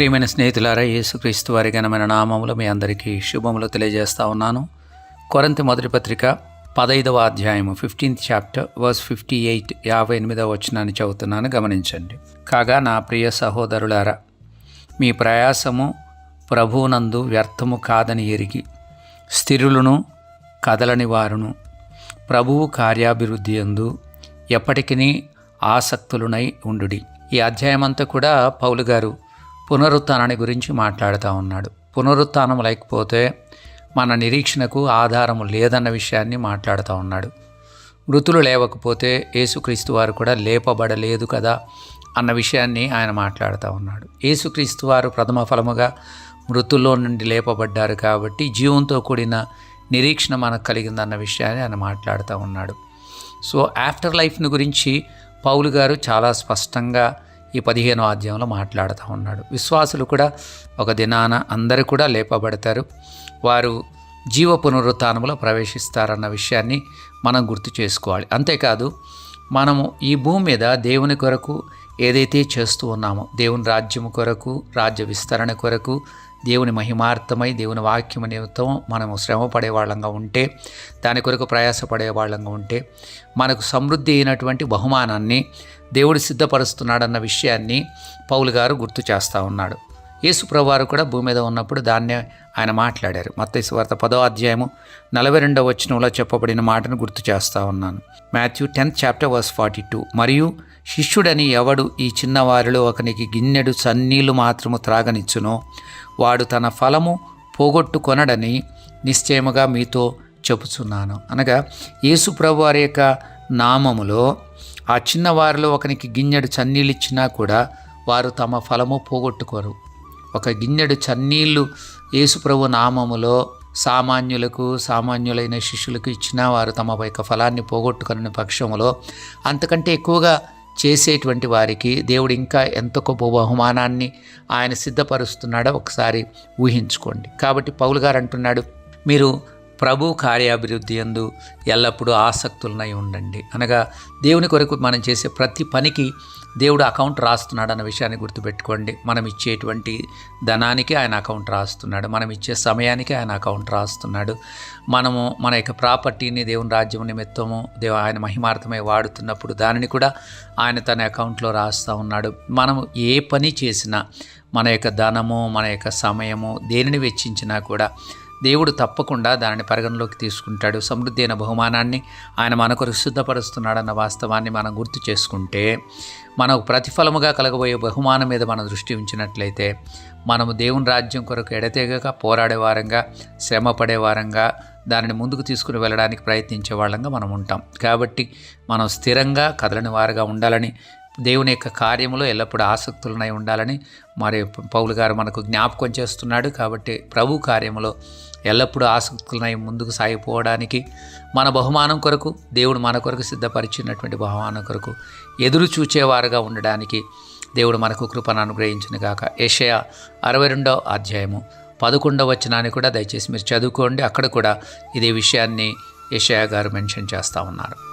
ప్రియమైన స్నేహితులారా యేసుక్రీస్తు వారి ఘనమైన నామములు మీ అందరికీ శుభములు తెలియజేస్తా ఉన్నాను. కొరంతి మొదటి పత్రిక పదైదవ అధ్యాయము fifteenth chapter verse fifty eight యాభై ఎనిమిదవ వచనాన్ని చదువుతున్నాను. గమనించండి. కాగా నా ప్రియ సహోదరులారా మీ ప్రయాసము ప్రభువునందు వ్యర్థము కాదని ఎరిగి స్థిరులను కదలని వారును ప్రభువు కార్యాభివృద్ధి ఎందు ఎప్పటికీ ఆసక్తులునై ఉండుడి. ఈ అధ్యాయం అంతా కూడా పౌలు గారు పునరుత్నాన్ని గురించి మాట్లాడుతూ ఉన్నాడు. పునరుత్నం లేకపోతే మన నిరీక్షణకు ఆధారము లేదన్న విషయాన్ని మాట్లాడుతూ ఉన్నాడు. మృతులు లేవకపోతే యేసుక్రీస్తు వారు కూడా లేపబడలేదు కదా అన్న విషయాన్ని ఆయన మాట్లాడుతూ ఉన్నాడు. యేసుక్రీస్తు వారు ప్రథమ ఫలముగా మృతుల్లో నుండి లేపబడ్డారు కాబట్టి జీవంతో కూడిన నిరీక్షణ మనకు కలిగిందన్న విషయాన్ని ఆయన మాట్లాడుతూ ఉన్నాడు. సో ఆఫ్టర్ లైఫ్ని గురించి పౌలు గారు చాలా స్పష్టంగా ఈ పదిహేనో అధ్యాయంలో మాట్లాడుతూ ఉన్నాడు. విశ్వాసులు కూడా ఒక దినాన అందరూ కూడా లేపబడతారు. వారు జీవ పునరుత్నంలో ప్రవేశిస్తారన్న విషయాన్ని మనం గుర్తు చేసుకోవాలి. అంతేకాదు మనము ఈ భూమి మీద దేవుని కొరకు ఏదైతే చేస్తూ ఉన్నామో దేవుని రాజ్యము కొరకు రాజ్య విస్తరణ కొరకు దేవుని మహిమార్థమై దేవుని వాక్యము నిమిత్తం మనము శ్రమ పడేవాళ్ళంగా ఉంటే దాని కొరకు ప్రయాసపడే వాళ్ళంగా ఉంటే మనకు సమృద్ధి అయినటువంటి బహుమానాన్ని దేవుడు సిద్ధపరుస్తున్నాడన్న విషయాన్ని పౌలు గారు గుర్తు చేస్తూ ఉన్నాడు. యేసుప్రభువారు కూడా భూమి మీద ఉన్నప్పుడు దాన్నే ఆయన మాట్లాడారు. మత్తయి వార్త పదో అధ్యాయము నలభై రెండవ వచనంలో చెప్పబడిన మాటను గుర్తు చేస్తూ ఉన్నాను. Matthew tenth chapter verse forty two. మరియు శిష్యుడని ఎవడు ఈ చిన్నవారిలో ఒకనికి గిన్నెడు సన్నీళ్ళు మాత్రము త్రాగనిచ్చునో వాడు తన ఫలము పోగొట్టుకొనడని నిశ్చయముగా మీతో చెబుతున్నాను అనగా యేసు వారి యొక్క నామములో ఆ చిన్నవారిలో ఒకనికి గిన్నెడు చన్నీళ్ళు ఇచ్చినా కూడా వారు తమ ఫలము పోగొట్టుకోరు. ఒక గిన్నెడు చన్నీళ్ళు యేసుప్రభు నామములో సామాన్యులకు సామాన్యులైన శిష్యులకు ఇచ్చినా వారు తమ యొక్క ఫలాన్ని పోగొట్టుకునే పక్షములో అంతకంటే ఎక్కువగా చేసేటువంటి వారికి దేవుడు ఇంకా ఎంత గొప్ప బహుమానాన్ని ఆయన సిద్ధపరుస్తున్నాడో ఒకసారి ఊహించుకోండి. కాబట్టి పౌలు గారు అంటున్నాడు మీరు ప్రభు కార్యాభివృద్ధి ఎందు ఎల్లప్పుడూ ఆసక్తులనై ఉండండి. అనగా దేవుని కొరకు మనం చేసే ప్రతి పనికి దేవుడు అకౌంట్ రాస్తున్నాడు అన్న విషయాన్ని గుర్తుపెట్టుకోండి. మనం ఇచ్చేటువంటి ధనానికి ఆయన అకౌంట్ రాస్తున్నాడు. మనం ఇచ్చే సమయానికి ఆయన అకౌంట్ రాస్తున్నాడు. మనము మన యొక్క ప్రాపర్టీని దేవుని రాజ్యం నిమిత్తము దేవు ఆయన మహిమార్థమై వాడుతున్నప్పుడు దానిని కూడా ఆయన తన అకౌంట్లో రాస్తూ ఉన్నాడు. మనము ఏ పని చేసినా మన యొక్క ధనము మన యొక్క సమయము దేనిని వెచ్చించినా కూడా దేవుడు తప్పకుండా దానిని పరిగణలోకి తీసుకుంటాడు. సమృద్ధి అయిన బహుమానాన్ని ఆయన మన కొరకు సిద్ధపరుస్తున్నాడన్న వాస్తవాన్ని మనం గుర్తు చేసుకుంటే మనకు ప్రతిఫలముగా కలగబోయే బహుమానం మీద మనం దృష్టి ఉంచినట్లయితే మనము దేవుని రాజ్యం కొరకు ఎడతెగక పోరాడే వారంగా శ్రమ పడేవారంగా దానిని ముందుకు తీసుకుని వెళ్ళడానికి ప్రయత్నించే వాళ్ళంగా మనం ఉంటాం. కాబట్టి మనం స్థిరంగా కదలని వారుగా ఉండాలని దేవుని యొక్క కార్యములో ఎల్లప్పుడూ ఆసక్తులనై ఉండాలని మరి పౌలు గారు మనకు జ్ఞాపకం చేస్తున్నాడు కాబట్టి ప్రభు కార్యములో ఎల్లప్పుడూ ఆసక్తులనై ముందుకు సాగిపోవడానికి మన బహుమానం కొరకు దేవుడు మన కొరకు సిద్ధపరిచినటువంటి బహుమానం కొరకు ఎదురు చూచేవారుగా ఉండడానికి దేవుడు మనకు కృపను అనుగ్రహించిన గాక. ఏషయా అరవై రెండవ అధ్యాయము పదకొండవ వచనాన్ని కూడా దయచేసి మీరు చదువుకోండి. అక్కడ కూడా ఇదే విషయాన్ని ఏషయా గారు మెన్షన్ చేస్తూ ఉన్నారు.